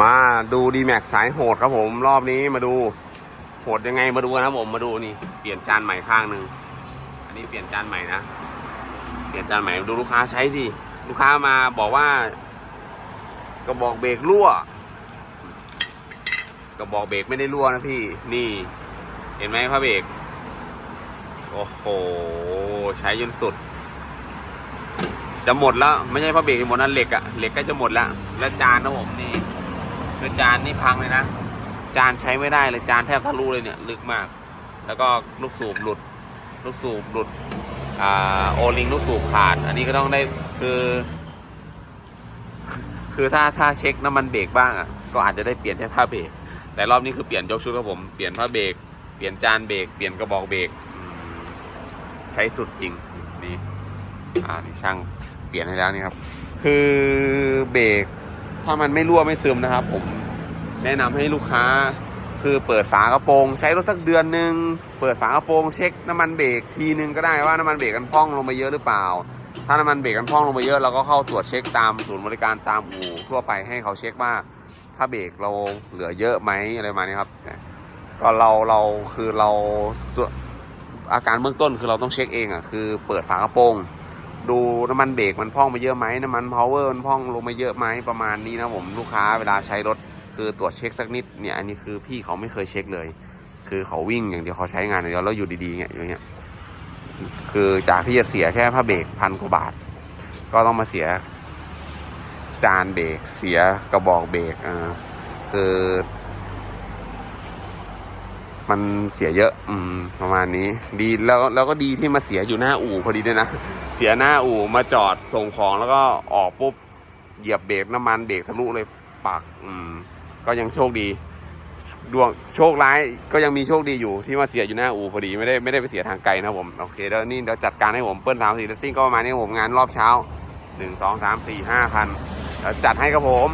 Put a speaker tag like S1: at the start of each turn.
S1: มาดูดีแม็กสายโหดครับผมรอบนี้มาดูโหดยังไงมาดูนครับผมมาดูนี่เปลี่ยนจานใหม่ข้างหนึ่งอันนี้เปลี่ยนจานใหม่นะเปลี่ยนจานใหม่ดูลูกค้าใช้ดิลูกค้ามาบอกว่ากระบอกเบรกรั่วกระบอกเบรกไม่ได้รั่วนะพี่ นี่ เห็นไหมพระเบรกโอ้โหใช้จนสุด จะหมดแล้ว ไม่ใช่พระเบรกหมดนะเหล็กอะเหล็กก็จะหมดแล้ว แล้วจานนะผมนี่ คือจานนี่พังเลยนะ จานใช้ไม่ได้เลยจานแทบทะลุเลยเนี่ยลึกมาก แล้วก็ลูกสูบหลุด ลูกสูบหลุดอ่าโอลิงลูกสูบขาด อันนี้ก็ต้องได้คือ คือถ้าถ้าเช็คน้ำมันเบรกบ้างอะก็อาจจะได้เปลี่ยนแค่ผ้าเบรกแต่รอบนี้คือเปลี่ยนยกชุดครับผมเปลี่ยนผ้าเบรกเปลี่ยนจานเบรกเปลี่ยนกระบอกเบรกใช้สุดจริงนี่อ่านี่ช่างเปลี่ยนให้แล้วนี่ครับ คือเบรก ถ้ามันไม่รั่วไม่ซึมนะครับ ผมแนะนำให้ลูกค้าคือเปิดฝากระโปรง ใช้รถสักเดือนหนึ่งเปิดฝากระโปรงเช็คน้ำมันเบรกทีนึงก็ได้ว่าน้ำมันเบรกกันพ่องลงไปเยอะหรือเปล่า ถ้าน้ำมันเบรกกันพ่องลงไปเยอะเราก็เข้าตรวจเช็คตามศูนย์บริการตามอู่ทั่วไปให้เขาเช็คว่าถ้าเบรกเราเหลือเยอะไหมอะไรมาณนี้ครับก็เราเราคือเราอาการเบื้องต้นคือเราต้องเช็คเองอะคือเปิดฝากระโปรง ดูน้ำมันเบรกมันพ่องไปเยอะไหมน้ำมันพาวเวอร์มันพ่องลงมาเยอะไหมประมาณนี้นะผมลูกค้าเวลาใช้รถคือตรวจเช็คสักนิดเนี่ยอันนี้คือพี่เขาไม่เคยเช็คเลย คือเขาวิ่งอย่างเดียวเขาใช้งานอย่างเดียวแล้วอยู่ดีๆเงี้ยอย่างเงี้ยคือจากที่จะเสียแค่ผ้าเบรกพันกว่าบาท ก็ต้องมาเสียจานเบรกเสียกระบอกเบรกอ่าคือ มันเสียเยอะ อืม ประมาณนี้ ดีแล้วแล้วก็ดีที่มาเสียอยู่หน้าอู่พอดีด้วยนะ เสียหน้าอู่มาจอดส่งของแล้วก็ออกปุ๊บเหยียบเบรกน้ำมันเบรกทะลุเลยปักอืม ก็ยังโชคดี ดวงโชคร้ายก็ยังมีโชคดีอยู่ที่มาเสียอยู่หน้าอู่พอดีไม่ได้ไม่ได้ไปเสียทางไกลนะผมโอเคแล้วนี่เดี๋ยวจัดการให้ผมเปิ้ลสามสี่เลสซิ่งก็ประมาณนี้ผมงานรอบเช้าหนึ่งสองสามสี่ห้าคันเดี๋ยวจัดให้ครับผม